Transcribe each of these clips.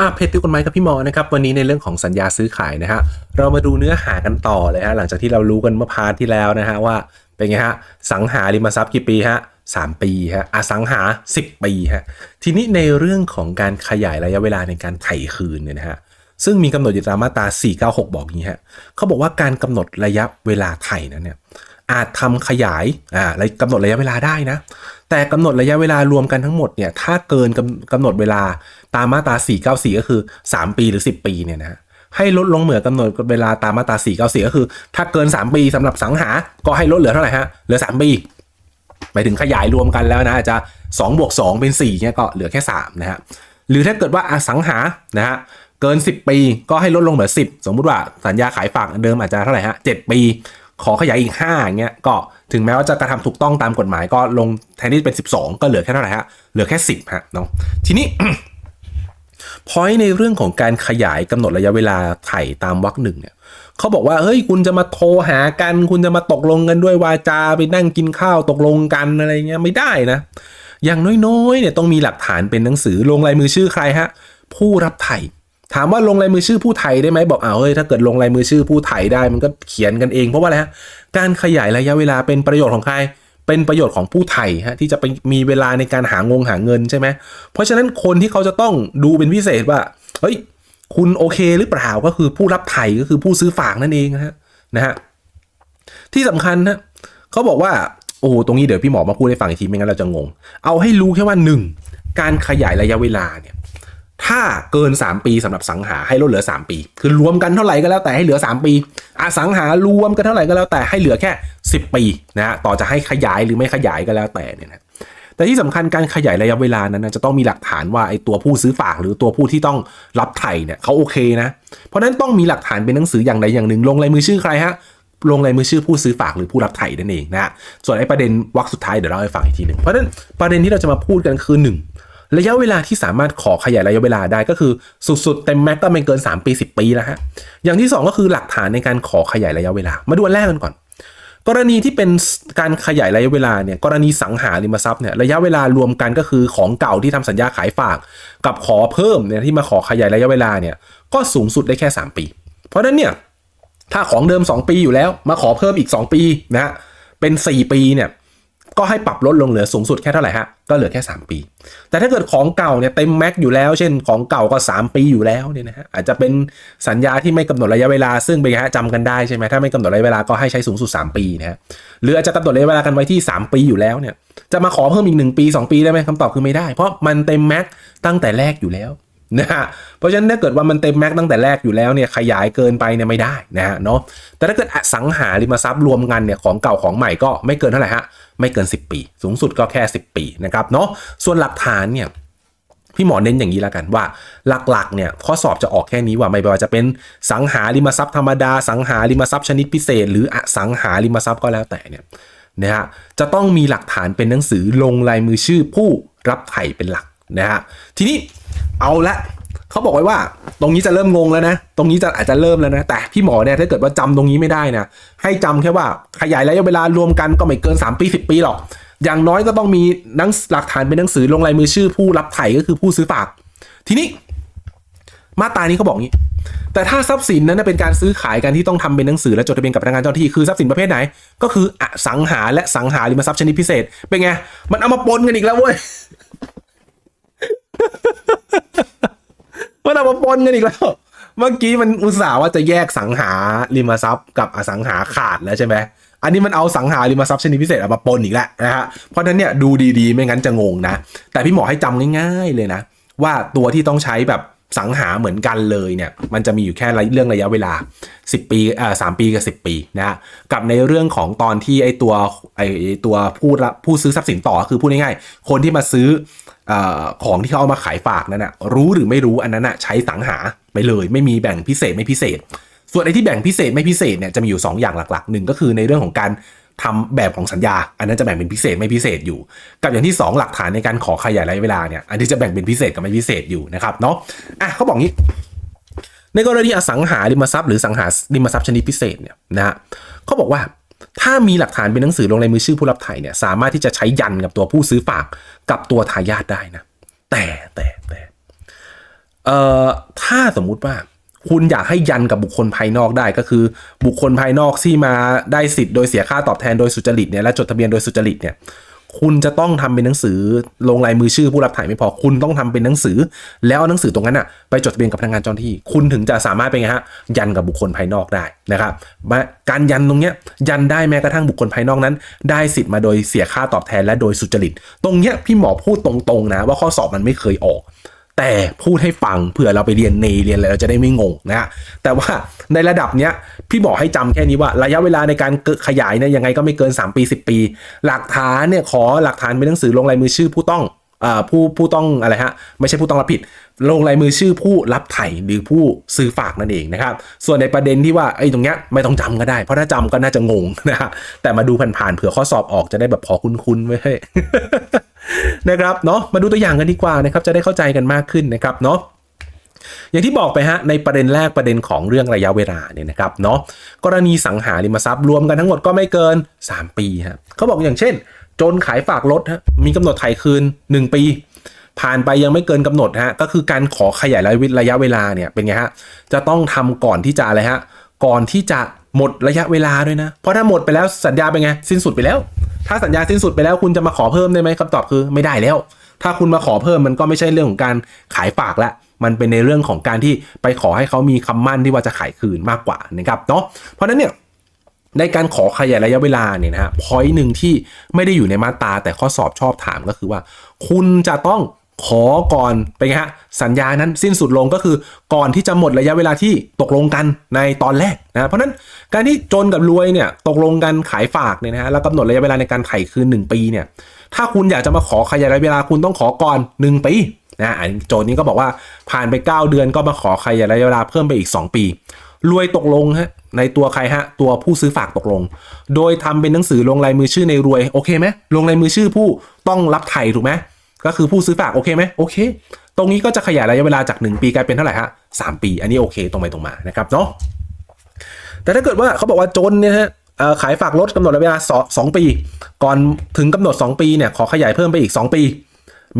อะเพจติวกฎหมายกับพี่หมอนะครับวันนี้ในเรื่องของสัญญาซื้อขายนะฮะเรามาดูเนื้อหากันต่อเลยฮะหลังจากที่เรารู้กันเมื่อพาร์ทที่แล้วนะฮะว่าเป็นไงฮะสังหาริมทรัพย์กี่ปีฮะสามปีฮะอสังหา 10 ปีฮะทีนี้ในเรื่องของการขยายระยะเวลาในการไถ่คืนเนี่ยนะฮะซึ่งมีกำหนดอยู่ตามมาตรา 496 บอกอย่างนี้ฮะเขาบอกว่าการกำหนดระยะเวลาไถ่นั้นเนี่ยอาจทำขยายอ่ากำหนดระยะเวลาได้นะ แต่กำหนดระยะเวลารวมกันทั้งหมดเนี่ยถ้าเกินกำกำหนดเวลาตามมาตรา 494 ก็คือ 3 ปีหรือ 10 ปีเนี่ยนะให้ลดลงเหมือนกำหนดเวลาตามมาตรา494 ก็คือ ถ้าเกิน 3 ปีสำหรับสังหา ก็ให้ลดเหลือเท่าไหร่ฮะเหลือ 3 ปีหมายถึงขยายรวมกันแล้วนะอาจจะ2บวก2เป็น4เนี่ยก็เหลือแค่3นะฮะหรือถ้าเกิดว่าอสังหานะฮะเกิน 10 ปีก็ให้ลดลงเหลือ 10 สมมุติว่าสัญญาขายฝากเดิมอาจจะเท่าไหร่ฮะ7ปี ขอขยายอีก5อย่างเงี้ยก็ถึงแม้ว่าจะกระทำถูกต้องตามกฎหมายก็ลงแทนที่เป็น 12 ก็เหลือแค่เท่าไหร่ฮะเหลือแค่ 10ฮะเนาะทีนี้พอยในเรื่องของการขยายกำหนดระยะเวลาไถ่ตามวรรคหนึ่งเนี่ยเขาบอกว่าเฮ้ยคุณจะมาโทรหากัน คุณจะมาตกลงกันด้วยวาจาไปนั่งกินข้าวตกลงกันอะไรเงี้ยไม่ได้นะ อย่างน้อยๆเนี่ยต้องมีหลักฐานเป็นหนังสือลงลายมือชื่อใครฮะผู้รับไถ่ ถามว่าลงลายมือชื่อผู้ไทยได้ไหมบอกอ้าวเฮ้ยถ้าเกิดลงลายมือชื่อผู้ไทยได้มันก็เขียนกันเองเพราะว่าอะไรฮะการขยายระยะเวลาเป็นประโยชน์ของใคร เป็นประโยชน์ของผู้ไทยฮะที่จะไปมีเวลาในการหางงหาเงินใช่ไหมเพราะฉะนั้นคนที่เขาจะต้องดูเป็นพิเศษว่าเฮ้ยคุณโอเคหรือเปล่าก็คือผู้รับไถ่ก็คือผู้ซื้อฝากนั่นเองนะฮะนะฮะที่สำคัญนะเขาบอกว่าโอ้ตรงนี้เดี๋ยวพี่หมอมาพูดให้ฟังอีกทีไม่งั้นเราจะงง เอาให้รู้แค่ว่าหนึ่งการขยายระยะเวลาเนี่ย ถ้าเกิน 3 ปีสำหรับสังหาให้ลดเหลือ 3 ปี คือรวมกันเท่าไหร่ก็แล้วแต่ให้เหลือ 3 ปีอสังหารวมกันเท่าไหร่ก็แล้วแต่ให้เหลือแค่ 10 ปีนะฮะต่อจะให้ขยายหรือไม่ขยายก็แล้วแต่เนี่ยนะแต่ที่สำคัญการขยายระยะเวลานั้นจะต้องมีหลักฐานว่าไอ้ตัวผู้ซื้อฝากหรือตัวผู้ที่ต้องรับไถ่เนี่ยเขาโอเคนะเพราะนั้นต้องมีหลักฐานเป็นหนังสืออย่างใดอย่างหนึ่ง ลงลายมือชื่อใครฮะลงลายมือชื่อผู้ซื้อฝากหรือผู้รับไถ่นั่นเองนะฮะส่วนไอ้ประเด็นวรรคสุดท้ายเดี๋ยวเราให้ฟังอีกทีหนึ่งเพราะนั้นประเด็นที่เราจะมาพูดกันคือหนึ่ง ระยะเวลาที่สามารถขอขยายระยะเวลาได้ก็คือสุดๆเต็มแม็กก็ไม่เกิน 3 ปี 10 ปีแล้วฮะอย่างที่ 2 ก็คือหลักฐานในการขอขยายระยะเวลา มาดูอันแรกกันก่อน กรณีที่เป็นการขยายระยะเวลาเนี่ยกรณีสังหาริมทรัพย์เนี่ยระยะเวลารวมกันก็คือของเก่าที่ทำสัญญาขายฝาก กับขอเพิ่มเนี่ยที่มาขอขยายระยะเวลาเนี่ยก็สูงสุดได้แค่ 3 ปี เพราะฉะนั้นเนี่ยถ้าของเดิม 2 ปีอยู่แล้ว มาขอเพิ่มอีก 2 ปีนะฮะเป็น 4 ปีเนี่ย ก็ให้ปรับลดลงเหลือสูงสุดแค่เท่าไหร่ฮะก็เหลือแค่ 3 ปี แต่ถ้าเกิดของเก่าเนี่ยเต็มแม็กอยู่แล้ว เช่นของเก่าก็ 3 ปีอยู่แล้วเนี่ยนะฮะอาจจะเป็นสัญญาที่ไม่กำหนดระยะเวลาซึ่งเป็นไงฮะจำกันได้ใช่ไหมถ้าไม่กำหนดระยะเวลาก็ให้ใช้สูงสุด 3 ปีนะฮะหรืออาจจะกำหนดระยะเวลากันไว้ที่ 3 ปีอยู่แล้วเนี่ยจะมาขอเพิ่มอีก 1 ปี 2 ปีได้ไหมคำตอบคือไม่ได้ เพราะมันเต็มแม็กตั้งแต่แรกอยู่แล้ว นะฮะเพราะฉะนั้นถ้าเกิดว่ามันเต็มแม็กตั้งแต่แรกอยู่แล้วเนี่ยขยายเกินไปเนี่ยไม่ได้นะฮะเนาะแต่ถ้าเกิดอสังหาริมทรัพย์รวมกันเนี่ยของเก่าของใหม่ก็ไม่เกินเท่าไหร่ฮะไม่เกิน 10 ปี สูงสุดก็แค่ 10 ปีนะครับเนาะส่วนหลักฐานเนี่ยพี่หมอเน้นอย่างนี้แล้วกันว่าหลักๆเนี่ยข้อสอบจะออกแค่นี้ว่าไม่ว่าจะเป็นสังหาริมทรัพย์ธรรมดา สังหาริมทรัพย์ชนิดพิเศษ หรืออสังหาริมทรัพย์ก็แล้วแต่เนี่ยนะฮะจะต้องมีหลักฐานเป็นหนังสือลงลายมือชื่อผู้รับไถ่เป็นหลักนะฮะทีนี้ เอาละเขาบอกไว้ว่า ตรงนี้จะเริ่มงงแล้วนะ ตรงนี้จะอาจจะเริ่มแล้วนะ แต่พี่หมอเนี่ยถ้าเกิดว่าจำตรงนี้ไม่ได้นะให้จำแค่ว่าขยายระยะเวลารวมกันก็ไม่เกิน 3 ปี 10 ปีหรอก อย่างน้อยก็ต้องมีหนังหลักฐานเป็นหนังสือลงลายมือชื่อผู้รับไถ่ก็คือผู้ซื้อฝาก ทีนี้ มาตรานี้เขาบอกงี้ แต่ถ้าทรัพย์สินนั้นเป็นการซื้อขายกันที่ต้องทำเป็นหนังสือและจดทะเบียนกับพนักงานเจ้าหน้าที่คือทรัพย์สินประเภทไหน ก็คืออสังหาและสังหาริมทรัพย์ชนิดพิเศษ เป็นไง มันเอามาปนกันอีกแล้วเว้ย มามาปนกันอีกแล้ว เมื่อกี้มันอุตส่าห์ว่าจะแยกสังหาริมทรัพย์กับอสังหาขาดแล้วใช่ไหมอันนี้มันเอาสังหาริมทรัพย์ชนิดพิเศษเอามาปนอีกแล้วนะฮะเพราะฉะนั้นเนี่ยดูดีๆ ไม่งั้นจะงงนะ แต่พี่หมอให้จำง่าย ๆเลยนะ ว่าตัวที่ต้องใช้แบบ สังหาเหมือนกันเลยเนี่ยมันจะมีอยู่แค่เรื่องระยะเวลา 10 ปีอ่าสปีกับ 10 ปีนะฮะกับในเรื่องของตอนที่ไอตัวไอตัวผู้รับผู้ซื้อทรัพย์สินต่อคือพูดง่ายๆคนที่มาซื้ออของที่เขาเอามาขายฝากนั่นนะรู้หรือไม่รู้อันนั้นนะใช้สังหาไปเลย ไม่มีแบ่งพิเศษไม่พิเศษ ส่วนไอ้ที่แบ่งพิเศษไม่พิเศษเนี่ยจะมีอยู่ 2 อย่างหลักๆหนึ่งก็คือในเรื่องของการ ทำแบบของสัญญา อันนั้นจะแบ่งเป็นพิเศษไม่พิเศษอยู่ กับอย่างที่ 2 หลักฐานในการขอขยายระยะเวลาเนี่ยอันที่จะแบ่งเป็นพิเศษกับไม่พิเศษอยู่นะครับเนาะอะเขาบอกงี้ ในกรณีอสังหาริมทรัพย์หรือสังหาริมทรัพย์ชนิดพิเศษเนี่ยนะฮะเขาบอกว่าถ้ามีหลักฐานเป็นหนังสือลงในมือชื่อผู้รับไถ่เนี่ยสามารถที่จะใช้ยันกับตัวผู้ซื้อฝากกับตัวทายาทได้นะ แต่แต่แต่เอ่อถ้าสมมุติว่า คุณอยากให้ยันกับบุคคลภายนอกได้ก็คือ บุคคลภายนอกที่มาได้สิทธิ์โดยเสียค่าตอบแทนโดยสุจริตเนี่ยและจดทะเบียนโดยสุจริตเนี่ยคุณจะต้องทำเป็นหนังสือลงลายมือชื่อผู้รับถ่ายไม่พอ คุณต้องทำเป็นหนังสือ แล้วเอาหนังสือตรงนั้นอะไปจดทะเบียนกับพนักงานเจ้าหน้าที่ คุณถึงจะสามารถเป็นไงฮะยันกับบุคคลภายนอกได้นะครับการยันตรงเนี้ยยันได้แม้กระทั่งบุคคลภายนอกนั้น ได้สิทธิ์มาโดยเสียค่าตอบแทนและโดยสุจริต ตรงเนี้ยพี่หมอพูดตรงๆนะว่าข้อสอบมันไม่เคยออก แต่พูดให้ฟังเผื่อเราไปเรียนเนเรียนอะไรเราจะได้ไม่งงนะฮะแต่ว่าในระดับเนี้ยพี่บอกให้จำแค่นี้ว่าระยะเวลาในการขยายเนี่ยยังไงก็ไม่เกิน 3 ปี 10 ปี หลักฐานเนี่ยขอหลักฐานเป็นหนังสือลงลายมือชื่อผู้ต้องอผู้ผู้ต้องอะไรฮะไม่ใช่ผู้ต้องรับผิด ลงลายมือชื่อผู้รับไถ่หรือผู้ซื้อฝากนั่นเองนะครับ ส่วนในประเด็นที่ว่าไอ้ตรงเนี้ยไม่ต้องจำก็ได้ เพราะถ้าจำก็น่าจะงงนะฮะแต่มาดูผ่านๆเผื่อข้อสอบออกจะได้แบบพอคุ้นๆไว้ให้ นะครับเนาะมาดูตัวอย่างกันดีกว่านะครับจะได้เข้าใจกันมากขึ้นนะครับเนาะอย่างที่บอกไปฮะในประเด็นแรกประเด็นของเรื่องระยะเวลาเนี่ยนะครับเนาะกรณีสังหาริมทรัพย์รวมกันทั้งหมดก็ไม่เกิน 3 ปีฮะเขาบอกอย่างเช่น จนขายฝากรถฮะมีกำหนดไถ่คืน 1 ปี ผ่านไปยังไม่เกินกำหนดฮะก็คือการขอขยายระยะเวลาเนี่ยเป็นไงฮะจะต้องทำก่อนที่จะอะไรฮะก่อนที่จะ หมดระยะเวลาด้วยนะ เพราะถ้าหมดไปแล้วสัญญาเป็นไง สิ้นสุดไปแล้ว ถ้าสัญญาสิ้นสุดไปแล้วคุณจะมาขอเพิ่มได้ไหมคำตอบคือไม่ได้แล้ว ถ้าคุณมาขอเพิ่มมันก็ไม่ใช่เรื่องของการขายฝากละมันเป็นในเรื่องของการที่ไปขอให้เขามีคำมั่นที่ว่าจะขายคืนมากกว่านะครับเนาะเพราะนั้นเนี่ยในการขอขยายระยะเวลาเนี่ยนะฮะพอยหนึ่งที่ไม่ได้อยู่ในมาตราแต่ข้อสอบชอบถามก็คือว่า คุณจะต้อง ขอก่อนเป็นไงฮะสัญญานั้นสิ้นสุดลงก็คือก่อนที่จะหมดระยะเวลาที่ตกลงกันในตอนแรกนะเพราะนั้นการที่จนกับรวยเนี่ยตกลงกันขายฝากเนี่ยนะฮะแล้วกำหนดระยะเวลาในการไถ่คืน 1 ปีเนี่ยถ้าคุณอยากจะมาขอขยายระยะเวลาคุณต้องขอก่อน 1 ปีนะอันโจทย์นี้ก็บอกว่าผ่านไป 9 เดือนก็มาขอขยายระยะเวลาเพิ่มไปอีก 2 ปี รวยตกลงฮะในตัวใครฮะตัวผู้ซื้อฝากตกลง โดยทำเป็นหนังสือลงลายมือชื่อในรวยโอเคไหมลงลายมือชื่อผู้ต้องรับไถ่ถูกไหม ก็คือผู้ซื้อฝากโอเคไหมโอเค ตรงนี้ก็จะขยายระยะเวลาจาก 1 ปีกลายเป็นเท่าไหร่ฮะสปี อันนี้โอเคตรงไปตรงมานะครับเนาะแต่ถ้าเกิดว่าเขาบอกว่าจนเนี่ยฮะขายฝากรถกำหนดระยะเวลาสองปี ก่อนถึงกำหนด 2 ปีเนี่ยขอขยายเพิ่มไปอีก 2 ปี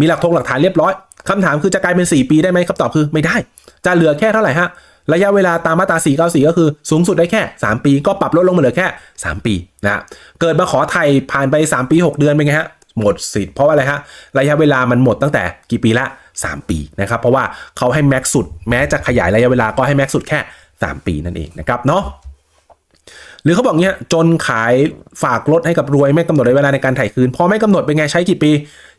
มีหลักทงหลักฐานเรียบร้อยคำถามคือจะกลายเป็น 4 ปีได้ไหมคำตอบคือไม่ได้ จะเหลือแค่เท่าไหร่ฮะระยะเวลาตามมาตรา 494 ก็คือสูงสุดได้แค่ 3 ปี ก็ปรับลดลงมาเหลือแค่ 3 ปีนะเกิดมาขอไทยผ่านไป 3 ปี 6 เดือนเป็นไงฮะ หมดสิทธิ์เพราะอะไรฮะระยะเวลามันหมดตั้งแต่กี่ปีละ 3 ปีนะครับเพราะว่าเขาให้แม็กสุดแม้จะขยายระยะเวลาก็ให้แม็กสุดแค่ 3 ปีนั่นเองนะครับเนาะหรือเขาบอกเนี้ยจนขายฝากรถให้กับรวยไม่กำหนดระยะเวลาในการถ่ายคืนพอไม่กำหนดเป็นไงใช้กี่ปี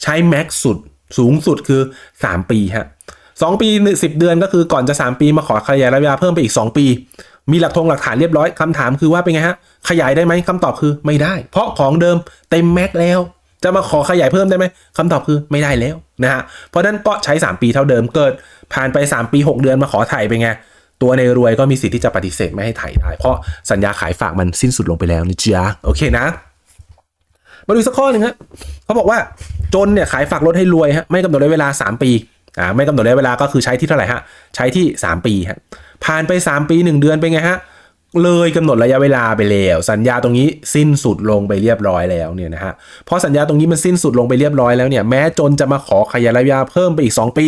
ใช้แม็กสุดสูงสุดคือ 3 ปีฮะสองปีสิบเดือนก็คือก่อนจะ 3 ปีมาขอขยายระยะเวลาเพิ่มไปอีก 2 ปี มีหลักทงหลักฐานเรียบร้อยคำถามคือว่าเป็นไงฮะขยายได้ไหมคำตอบคือไม่ได้ เพราะของเดิมเต็มแม็กแล้ว จะมาขอขยายเพิ่มได้ไหมคำตอบคือไม่ได้แล้วนะฮะเพราะนั้นก็ใช้ 3 ปีเท่าเดิมเกิด ผ่านไป 3 ปี 6 เดือนมาขอถ่ายไปไงตัวในรวยก็มีสิทธิ์ที่จะปฏิเสธไม่ให้ถ่ายได้ เพราะสัญญาขายฝากมันสิ้นสุดลงไปแล้วนะจ๊ะโอเคนะ มาดูสักข้อหนึ่งฮะเขาบอกว่าจนเนี่ยขายฝากรถให้รวยฮะไม่กำหนดระยะเวลา 3 ปีอ่าไม่กำหนดระยะเวลาก็คือใช้ที่เท่าไหร่ฮะใช้ที่ 3 ปีฮะผ่านไป 3 ปี 1 เดือนเป็นไงฮะ เลยกำหนดระยะเวลาไปแล้ว สัญญาตรงนี้สิ้นสุดลงไปเรียบร้อยแล้วเนี่ยนะฮะเพราะสัญญาตรงนี้มันสิ้นสุดลงไปเรียบร้อยแล้วเนี่ยแม้จนจะมาขอขยายระยะเพิ่มไปอีก 2 ปี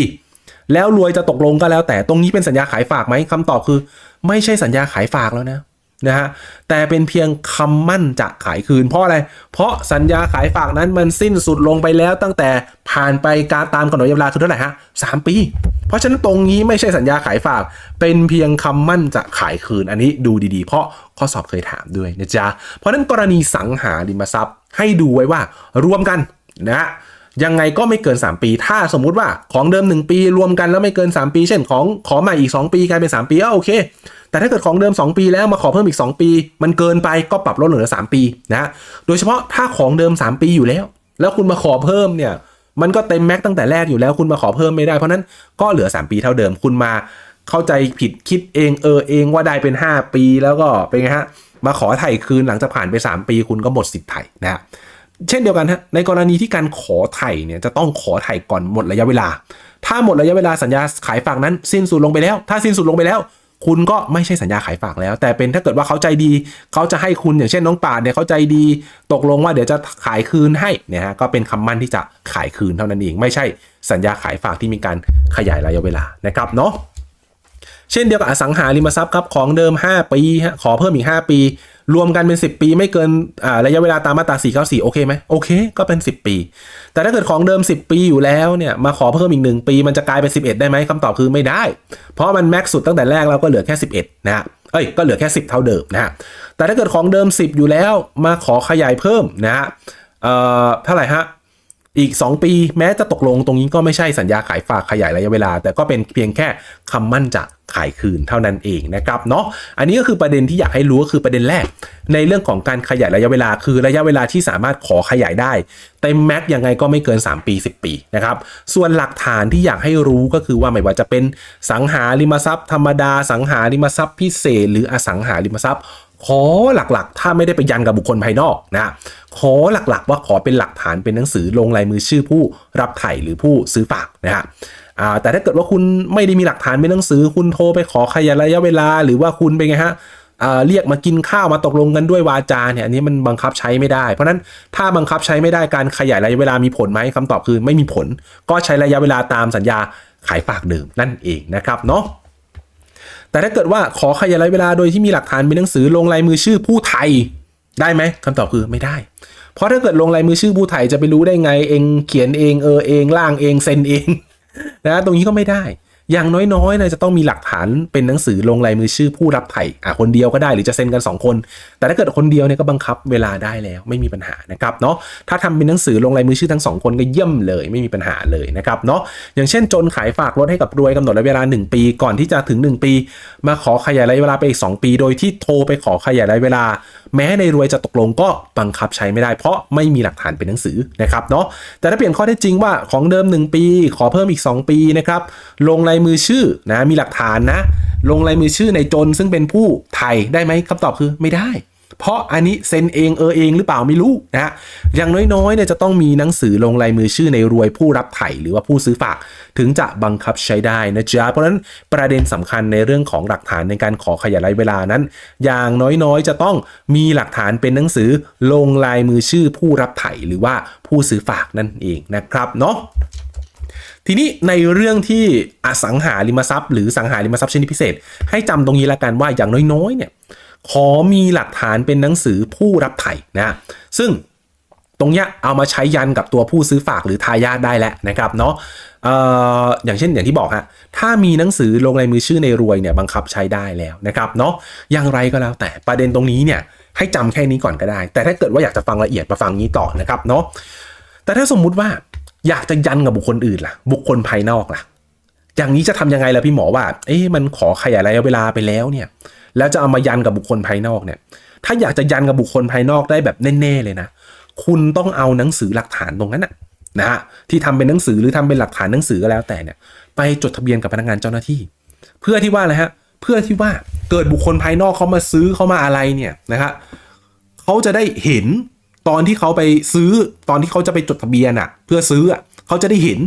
แล้วรวยจะตกลงก็แล้วแต่ตรงนี้เป็นสัญญาขายฝากไหมคำตอบคือ ไม่ใช่สัญญาขายฝากแล้วนะ นะฮะแต่เป็นเพียงคำมั่นจะขายคืน เพราะอะไร เพราะสัญญาขายฝากนั้นมันสิ้นสุดลงไปแล้วตั้งแต่ผ่านไปการตามกำหนดเวลาคือเท่าไหร่ฮะสามปี เพราะฉะนั้นตรงนี้ไม่ใช่สัญญาขายฝาก เป็นเพียงคำมั่นจะขายคืนอันนี้ดูดีๆ เพราะข้อสอบเคยถามด้วยนะจ๊ะเพราะนั้นกรณีสังหาริมทรัพย์ ให้ดูไว้ว่ารวมกันนะยังไงก็ไม่เกิน 3 ปี ถ้าสมมุติว่าของเดิม 1 ปีรวมกันแล้วไม่เกิน 3 ปี เช่นของขอใหมาอีก 2 ปีกลายเป็น 3 ปีอะโอเค แต่ถ้าเกิดของเดิม 2 ปีแล้วมาขอเพิ่มอีก 2 ปี มันเกินไปก็ปรับลดเหลือ 3 ปีนะโดยเฉพาะถ้าของเดิม 3 ปีอยู่แล้ว แล้วคุณมาขอเพิ่มเนี่ยมันก็เต็มแม็กตั้งแต่แรกอยู่แล้วคุณมาขอเพิ่มไม่ได้เพราะนั้นก็เหลือ 3 ปีเท่าเดิมคุณมาเข้าใจผิดคิดเองเออเองว่าได้เป็น 5 ปีแล้วก็เป็นไงฮะมาขอไถ่คืนหลังจากผ่านไป 3 ปีคุณก็หมดสิทธิ์ไถ่นะเช่นเดียวกันฮะในกรณีที่การขอไถ่เนี่ยจะต้องขอไถ่ก่อนหมดระยะเวลา ถ้าหมดระยะเวลาสัญญาขายฝากนั้นสิ้นสุดลงไปแล้ว ถ้าสิ้นสุดลงไปแล้ว คุณก็ไม่ใช่สัญญาขายฝากแล้ว แต่เป็นถ้าเกิดว่าเขาใจดีเขาจะให้คุณอย่างเช่นน้องป่าเนี่ยเขาใจดี ตกลงว่าเดี๋ยวจะขายคืนให้เนี่ยฮะก็เป็นคำมั่นที่จะขายคืนเท่านั้นเอง ไม่ใช่สัญญาขายฝากที่มีการขยายระยะเวลานะครับเนาะเช่นเดียวกับอสังหาริมทรัพย์ครับของเดิม 5 ปีฮะขอเพิ่มอีก 5 ปี รวมกันเป็น 10 ปี ไม่เกินอ่าระยะเวลาตามมาตรา 494 โอเคไหมโอเค ก็เป็น 10 ปี แต่ถ้าเกิดของเดิม 10 ปีอยู่แล้วเนี่ยมาขอเพิ่มอีก 1 ปี มันจะกลายเป็น 11 ได้ไหมคำตอบคือไม่ได้ เพราะมันแม็กซ์สุดตั้งแต่แรกเราก็เหลือแค่ 11 นะฮะเอ้ยก็เหลือแค่ 10 เท่าเดิมนะฮะแต่ถ้าเกิดของเดิม 10 อยู่แล้วมาขอขยายเพิ่มนะฮะเอ่อเท่าไหร่ฮะ อีก 2 ปีแม้จะตกลงตรงนี้ก็ไม่ใช่สัญญาขายฝากขยายระยะเวลา แต่ก็เป็นเพียงแค่คำมั่นจะขายคืนเท่านั้นเองนะครับเนาะอันนี้ก็คือประเด็นที่อยากให้รู้ก็คือประเด็นแรก ในเรื่องของการขยายระยะเวลาคือระยะเวลาที่สามารถขอขยายได้เต็มแม็กยังไงก็ไม่เกิน 3 ปี 10 ปีนะครับส่วนหลักฐานที่อยากให้รู้ก็คือว่าไม่ว่าจะเป็นสังหาริมทรัพย์ธรรมดา สังหาริมทรัพย์พิเศษ หรืออสังหาริมทรัพย์ ขอหลักๆ ถ้าไม่ได้ไปยันกับบุคคลภายนอกนะขอหลักๆ ว่าขอเป็นหลักฐานเป็นหนังสือลงลายมือชื่อผู้รับไถ่หรือผู้ซื้อฝากนะฮะอ่าแต่ถ้าเกิดว่าคุณไม่ได้มีหลักฐานเป็นหนังสือ คุณโทรไปขอขยายระยะเวลา หรือว่าคุณเป็นไงฮะอ่าเรียกมากินข้าวมาตกลงกันด้วยวาจาเนี่ยอันนี้มันบังคับใช้ไม่ได้ เพราะฉะนั้นถ้าบังคับใช้ไม่ได้การขยายระยะเวลามีผลไหมคำตอบคือไม่มีผล ก็ใช้ระยะเวลาตามสัญญาขายฝากเดิมนั่นเองนะครับเนาะ แต่ถ้าเกิดว่าขอขยายรเวลาโดยที่มีหลักฐานเป็นหนังสือลงลายมือชื่อผู้ไทยได้ไหมคำตอบคือไม่ได้ เพราะถ้าเกิดลงลายมือชื่อผู้ไทยจะไปรู้ได้ไงเองเขียนเองเออเองล่างเองเซ็นเองนะตรงนี้ก็ไม่ได้ อย่างน้อยๆนะจะต้องมีหลักฐานเป็นหนังสือลงลายมือชื่อผู้รับไถ่อะคนเดียวก็ได้หรือจะเซ็นกัน 2 คน แต่ถ้าเกิดคนเดียวเนี่ยก็บังคับเวลาได้แล้วไม่มีปัญหานะครับเนาะถ้าทำเป็นหนังสือลงลายมือชื่อทั้งสองคนก็เยี่ยมเลยไม่มีปัญหาเลยนะครับเนาะอย่างเช่นจนขายฝากรถให้กับรวยกำหนดระยะเวลา 1 ปีก่อนที่จะถึง 1 ปี มาขอขยายระยะเวลาไปอีก 2 ปี โดยที่โทรไปขอขยายระยะเวลา แม้ในรวยจะตกลงก็บังคับใช้ไม่ได้ เพราะไม่มีหลักฐานเป็นหนังสือนะครับเนาะแต่ถ้าเปลี่ยนข้อเท็จจริงว่าของเดิม 1 ปี ขอเพิ่มอีก 2 ปีนะครับลงลายายมือชื่อนะมีหลักฐานนะ ลงลายมือชื่อในจนซึ่งเป็นผู้ไทยได้ไหมคำตอบคือไม่ได้ เพราะอันนี้เซ็นเองเออเองหรือเปล่าไม่รู้นะอย่างน้อยๆเนี่ยจะต้องมีหนังสือลงลายมือชื่อในรวยผู้รับไถ่หรือว่าผู้ซื้อฝากถึงจะบังคับใช้ได้นะจ๊ะเพราะฉะนั้นประเด็นสำคัญในเรื่องของหลักฐานในการขอขยายเวลานั้น อย่างน้อยๆ จะต้องมีหลักฐานเป็นหนังสือลงลายมือชื่อผู้รับไถ่หรือว่าผู้ซื้อฝากนั่นเองนะครับเนาะ ทีนี้ในเรื่องที่อสังหาริมทรัพย์ หรือสังหาริมทรัพย์ชนิดพิเศษ ให้จำตรงนี้ละกันว่าอย่างน้อยๆเนี่ยขอมีหลักฐานเป็นหนังสือผู้รับไถ่นะซึ่งตรงเนี้ยเอามาใช้ยันกับตัวผู้ซื้อฝากหรือทายาทได้แล้วนะครับเนาะอย่างเช่นอย่างที่บอกฮะถ้ามีหนังสือลงลายมือชื่อในรวยเนี่ยบังคับใช้ได้แล้วนะครับเนาะอย่างไรก็แล้วแต่ประเด็นตรงนี้เนี่ยให้จำแค่นี้ก่อนก็ได้ แต่ถ้าเกิดว่าอยากจะฟังละเอียดมาฟังนี้ต่อนะครับเนาะแต่ถ้าสมมุติว่า อยากจะยันกับบุคคลอื่นล่ะ บุคคลภายนอกล่ะ อย่างนี้จะทำยังไงล่ะพี่หมอว่า เอ๊ะมันขอขยายระยะเวลาไปแล้วเนี่ย แล้วจะเอามายันกับบุคคลภายนอกเนี่ย ถ้าอยากจะยันกับบุคคลภายนอกได้แบบแน่ๆเลยนะ คุณต้องเอาหนังสือหลักฐานตรงนั้นนะนะฮะที่ทำเป็นหนังสือหรือทำเป็นหลักฐานหนังสือก็แล้วแต่เนี่ย ไปจดทะเบียนกับพนักงานเจ้าหน้าที่ เพื่อที่ว่าอะไรฮะ เพื่อที่ว่าเกิดบุคคลภายนอกเขามาซื้อเขามาอะไรเนี่ยนะฮะเขาจะได้เห็น ตอนที่เขาไปซื้อตอนที่เขาจะไปจดทะเบียนอะ เพื่อซื้ออะเขาจะได้เห็น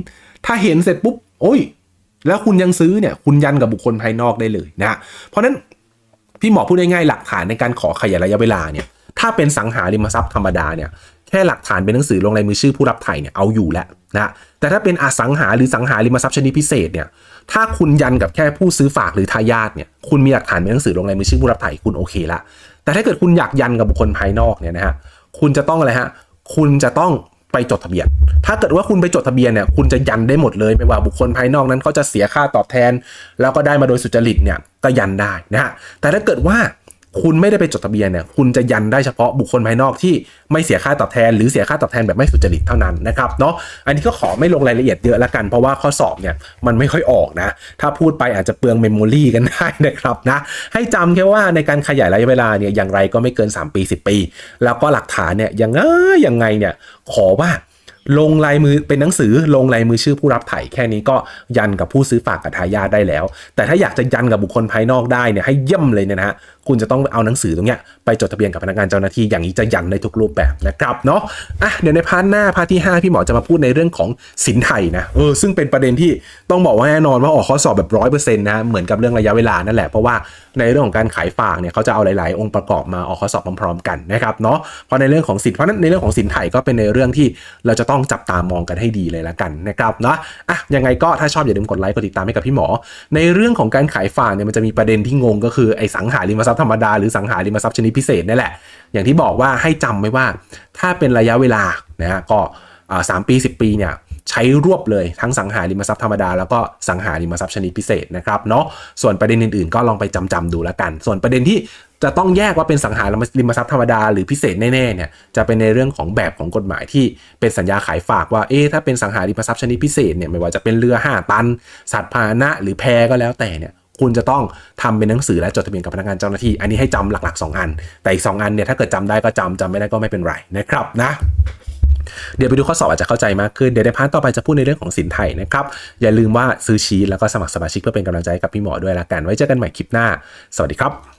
ถ้าเห็นเสร็จปุ๊บ โอ้ย แล้วคุณยังซื้อเนี่ย คุณยันกับบุคคลภายนอกได้เลยนะฮะเพราะฉะนั้นพี่หมอพูดง่ายๆหลักฐานในการขอขยายระยะเวลาเนี่ย ถ้าเป็นสังหาริมทรัพย์ธรรมดาเนี่ยแค่หลักฐานเป็นหนังสือลงลายมือชื่อผู้รับไถ่เนี่ยเอาอยู่แล้วนะแต่ถ้าเป็นอสังหาหรือสังหาริมทรัพย์ชนิดพิเศษเนี่ยถ้าคุณยันกับแค่ผู้ซื้อฝากหรือทายาทเนี่ยคุณมีหลักฐานเป็นหนังสือลงลายมือชื่อผู้รับไถ่คุณโอเคละแต่ถ้าเกิดคุณอยากยันกับบุคคลภายนอกเนี่ยนะฮะ คุณจะต้องอะไรฮะ คุณจะต้องไปจดทะเบียน ถ้าเกิดว่าคุณไปจดทะเบียนเนี่ย คุณจะยันได้หมดเลยไม่ว่าบุคคลภายนอกนั้นเขาจะเสียค่าตอบแทน แล้วก็ได้มาโดยสุจริตเนี่ย ก็ยันได้นะฮะ แต่ถ้าเกิดว่า คุณไม่ได้ไปจดทะเบียนเนี่ยคุณจะยันได้เฉพาะบุคคลภายนอกที่ไม่เสียค่าตอบแทน หรือเสียค่าตอบแทนแบบไม่สุจริตเท่านั้นนะครับเนาะอันนี้ก็ขอไม่ลงรายละเอียดเยอะละกัน เพราะว่าข้อสอบเนี่ยมันไม่ค่อยออกนะ ถ้าพูดไปอาจจะเปลืองเมมโมรีกันได้นะครับนะให้จำแค่ว่าในการขยายระยะเวลาเนี่ยอย่างไรก็ไม่เกิน 3 ปี 10 ปี แล้วก็หลักฐานเนี่ยยังไงยังไงเนี่ยขอว่าลงลายมือเป็นหนังสือลงลายมือชื่อผู้รับไถ่แค่นี้ก็ยันกับผู้ซื้อฝากกับทายาทได้แล้ว แต่ถ้าอยากจะยันกับบุคคลภายนอกได้เนี่ยให้เยี่ยมเลยนะฮะ คุณจะต้องเอาหนังสือตรงเนี้ยไปจดทะเบียนกับพนักงานเจ้าหน้าที่อย่างนี้จะยังในทุกรูปแบบนะครับเนาะอะเดี๋ยวในพาร์ทหน้าพาร์ทที่ 5 พี่หมอจะมาพูดในเรื่องของสินไทยนะเออซึ่งเป็นประเด็นที่ต้องบอกว่าแน่นอนว่าออกข้อสอบแบบร้อยเปอร์เซ็นต์นะเหมือนกับเรื่องระยะเวลานั่นแหละเพราะว่าในเรื่องของการขายฝากเนี่ยเขาจะเอาหลาย ๆ องค์ประกอบมาออกข้อสอบพร้อม ๆ กันนะครับเนาะเพราะในเรื่องของสินเพราะนั้นในเรื่องของสินไทยก็เป็นในเรื่องที่เราจะต้องจับตามองกันให้ดีเลยละกันนะครับเนาะอะยังไงก็ถ้าชอบอย่าลืมกดไลค์กดติดตามให้กับพี่หมอ ในเรื่องของการขายฝากเนี่ยมันจะมีประเด็นที่งงก็คือไอ้สังหาริมทรัพย์ธรรมดาหรือสังหาริมทรัพย์ชนิดพิเศษนี่แหละ อย่างที่บอกว่าให้จำไว้ว่า ถ้าเป็นระยะเวลานะฮะก็สามปี 10 ปีเนี่ยใช้รวบเลยทั้งสังหาริมทรัพย์ธรรมดาแล้วก็สังหาริมทรัพย์ชนิดพิเศษนะครับเนาะส่วนประเด็นอื่นๆ ก็ลองไปจำจำๆดูแล้วกัน ส่วนประเด็นที่จะต้องแยกว่าเป็นสังหาริมทรัพย์ธรรมดาหรือพิเศษแน่ๆเนี่ยจะเป็นในเรื่องของแบบของกฎหมายที่เป็นสัญญาขายฝากว่าเอ๊ะถ้าเป็นสังหาริมทรัพย์ชนิดพิเศษเนี่ยไม่ว่าจะเป็นเรือ 5 ตัน สัตว์พาหนะหรือแพก็แล้วแต่เนี่ย คุณจะต้องทำเป็นหนังสือและจดทะเบียนกับพนักงานเจ้าหน้าที่ อันนี้ให้จำหลักๆ 2 อัน แต่อีก 2 อันเนี่ยถ้าเกิดจำได้ก็จำจำไม่ได้ก็ไม่เป็นไรนะครับนะเดี๋ยวไปดูข้อสอบอาจจะเข้าใจมากขึ้น เดี๋ยวในพาร์ทต่อไปจะพูดในเรื่องของสินไทยนะครับ อย่าลืมว่าซื้อชีทแล้วก็สมัครสมาชิกเพื่อเป็นกำลังใจกับพี่หมอด้วยละกัน ไว้เจอกันใหม่คลิปหน้า สวัสดีครับ